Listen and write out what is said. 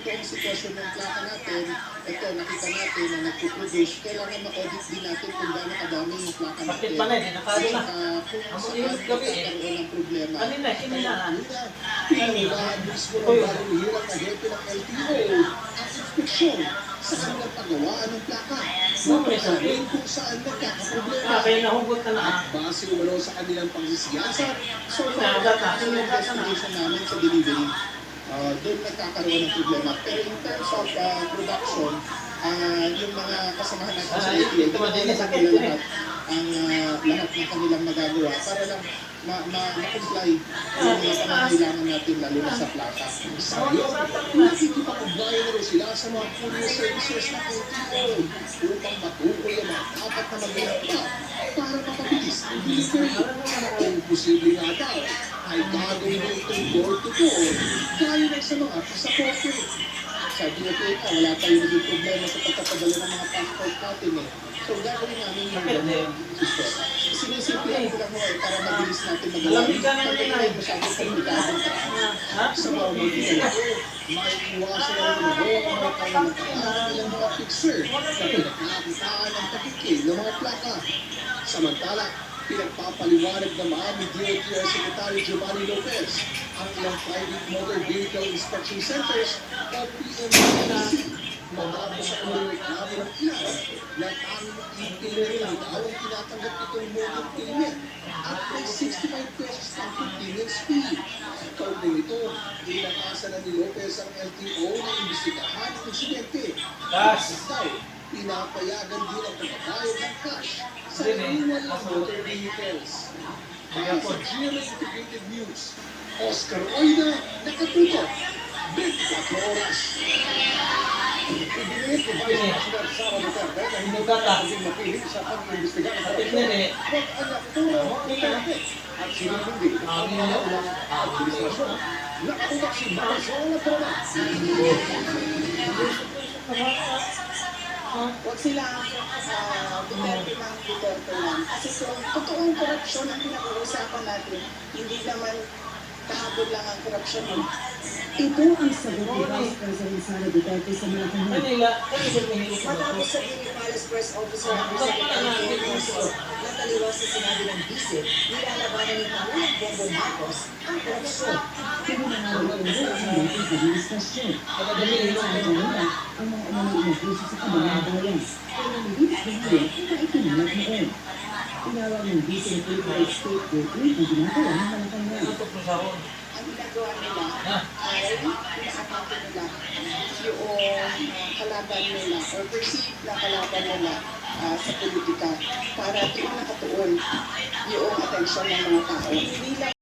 totoong sitwasyon ng plaka natin, ito, nakita natin na nagpo-produce, kailangan ma-audit din natin kung gaano kadami yung plaka natin. Bakit pa na, eh, nakado na. Ah, kung eh. nagkakaroon ng problema. Kanina, kinilaan. Pinangunahan mismo ng bagong hirang ahente ng LTO ang inspeksyon sa kanilang paggawaan ng plaka. Sabi. Kung saan nagkakaproblema. Ah, kaya nahugot ka na ah. Base umano sa kanilang pangsisiyasat, so ka. ang investigation namin sa delivery, uh, doon nagkakaroon ng problema. Pero in terms of uh, production, uh, yung mga kasamahan natin sa LTO, ito ba din, ginagawa sakit nila din eh. lahat ang uh, lahat ng kanilang nagagawa para lang ma ma ma-comply yung mga pangangailangan natin lalo na sa plaka. Sabi, nakikipag-ugnayan na rin sila sa mga courier services ng LTO upang matukoy ang mga dapat na magawa pa para mapabilis ang delivery. Kung posible nga daw, ay gagawin na itong door-to-door gaya ng sa mga pasaporte. Sa DOT ka, wala tayong naging problema sa pagpapadala ng mga passport natin eh. So gagawin namin yung eh? ganun system. Sinisimplihan ko lang mo eh, para mabilis natin magawa. Alam ka na nila, eh. masyadong komplikadong paraan Ha? sa mga magiging may iwasan na rin mo ang mga pangalantaan ng mga fixer na pinagkakakitaan ng pakikil ng mga plaka. Samantala, pinagpapaliwanag naman ni DOTR Secretary Giovanni Lopez ang ilang private motor vehicle inspection centers o PMVC matapos sa ulang reklamo ng ilan na tanging ipilir lang daw ang tinatanggap itong motor payment at may 65 pesos ang convenience fee. Kaugnay nito, inakasan na ni Lopez ang LTO na imbestigahan ang insidente. Cash. Daw, pinapayagan din ang pagbabayad ng cash sa eh. renewal ng motor vehicles. Hindi sa. GMA Integrated News, Oscar Oida, nakatutok, 24 oras. Ibinigay ko ba yung National Sara Duterte na hindi Hinugat ka. maging mapilit sa pag-imbestiga ng eh. Huwag anak ko na Duterte at din Ah, ang yun na. mga administrasyon. Nakatutok si Marcelo Torres. Huwag sila uh, Duterte ng Duterte lang. Kasi kung totoong korupsyon ang pinag-uusapan natin, hindi naman kahapon lang ang korupsyon. eh. Ito ang sagot ni Vice President Sara Duterte sa Malacanang. Kanila, kanila minilip mo Matapos sabihin ni Palace Press Officer ang Secretary na taliwas sa sinabi ng vice, nilalabanan ni Pangulong Bongbong Marcos ang korupsyon. Pinangalan ito ang. Kadadali, Sa kanila, ang mga umanay na puso sa kabilang bayan. Pero nalilis na itinulad noon. Tinawag ng Vice na Philippine State Gateway ang ginagawa ng Malacanang. Ang ginagawa nila ay inaatake nila yung uh, kalaban nila or na kalaban nila ah, sa politika para doon nakatuon yung atensyon ng mga tao. Hindi